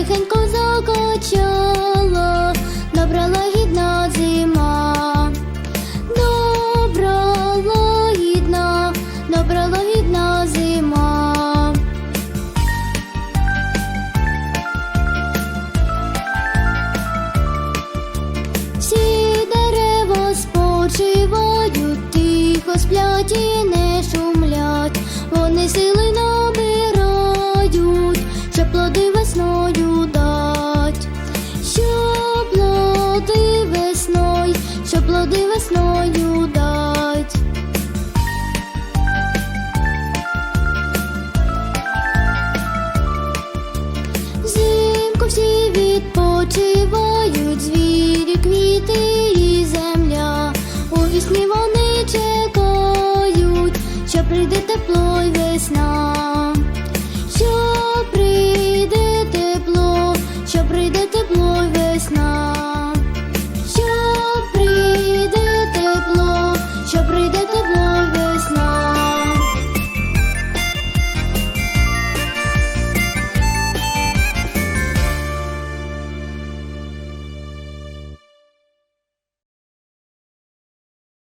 тихенько закочало, добрологідно зима, добра гідна, добра добрологідно зима. Всі дерева спочивають, тихо сплять і не шумають. що плоди весною дать. Взимку всі відпочивають звірі, квіти і земля, у вісні вони чекають, що прийде тепло й весна.